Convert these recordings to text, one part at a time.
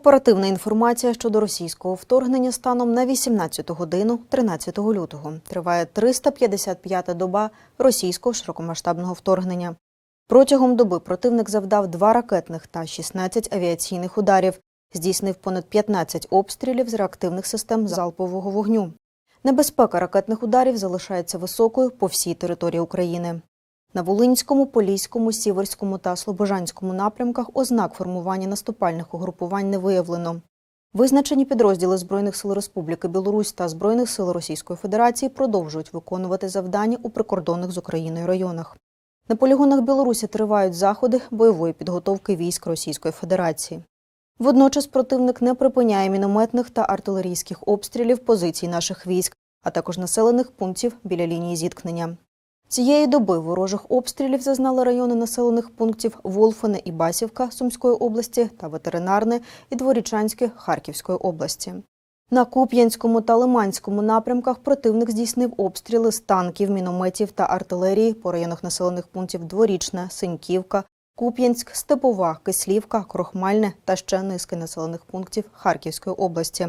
Оперативна інформація щодо російського вторгнення станом на 18 годину 13 лютого. Триває 355-та доба російського широкомасштабного вторгнення. Протягом доби противник завдав два ракетних та 16 авіаційних ударів, здійснив понад 15 обстрілів з реактивних систем залпового вогню. Небезпека ракетних ударів залишається високою по всій території України. На Волинському, Поліському, Сіверському та Слобожанському напрямках ознак формування наступальних угрупувань не виявлено. Визначені підрозділи Збройних сил Республіки Білорусь та Збройних сил Російської Федерації продовжують виконувати завдання у прикордонних з Україною районах. На полігонах Білорусі тривають заходи бойової підготовки військ Російської Федерації. Водночас противник не припиняє мінометних та артилерійських обстрілів позицій наших військ, а також населених пунктів біля лінії зіткнення. Цієї доби ворожих обстрілів зазнали райони населених пунктів Волфине і Басівка Сумської області та Ветеринарне і Дворічанське Харківської області. На Куп'янському та Лиманському напрямках противник здійснив обстріли з танків, мінометів та артилерії по районах населених пунктів Дворічне, Синьківка, Куп'янськ, Степова, Кислівка, Крохмальне та ще низки населених пунктів Харківської області.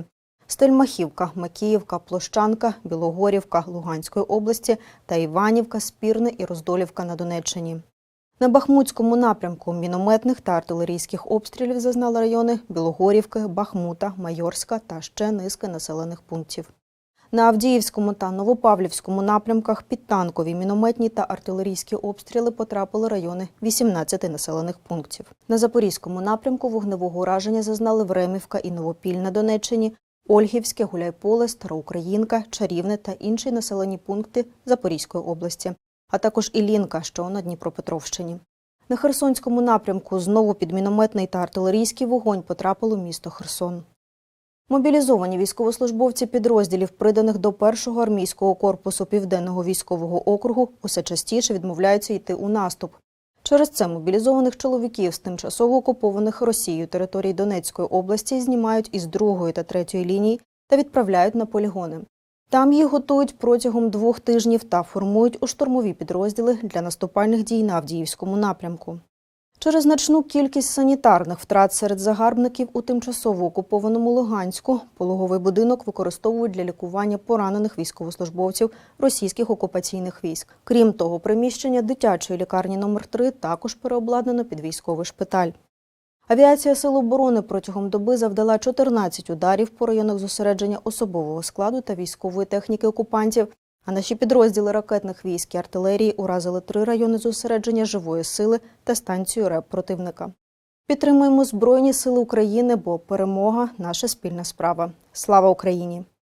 Стельмахівка, Макіївка, Площанка, Білогорівка Луганської області та Іванівка, Спірне і Роздолівка на Донеччині. На Бахмутському напрямку мінометних та артилерійських обстрілів зазнали райони Білогорівки, Бахмута, Майорська та ще низки населених пунктів. На Авдіївському та Новопавлівському напрямках під танкові, мінометні та артилерійські обстріли потрапили райони 18 населених пунктів. На Запорізькому напрямку вогневого ураження зазнали Времівка і Новопіль на Донеччині, Ольгівське, Гуляйполе, Староукраїнка, Чарівне та інші населені пункти Запорізької області, а також Ілінка, що на Дніпропетровщині. На Херсонському напрямку знову під мінометний та артилерійський вогонь потрапило місто Херсон. Мобілізовані військовослужбовці підрозділів, приданих до першого армійського корпусу Південного військового округу, усе частіше відмовляються йти у наступ. Через це мобілізованих чоловіків з тимчасово окупованих Росією територій Донецької області знімають із другої та третьої лінії та відправляють на полігони. Там їх готують протягом двох тижнів та формують у штурмові підрозділи для наступальних дій на Авдіївському напрямку. Через значну кількість санітарних втрат серед загарбників у тимчасово окупованому Луганську пологовий будинок використовують для лікування поранених військовослужбовців російських окупаційних військ. Крім того, приміщення дитячої лікарні номер 3 також переобладнано під військовий шпиталь. Авіація Сил оборони протягом доби завдала 14 ударів по районах зосередження особового складу та військової техніки окупантів, а наші підрозділи ракетних військ і артилерії уразили три райони зосередження живої сили та станцію РЕП противника. Підтримуємо Збройні Сили України, бо перемога наша спільна справа. Слава Україні!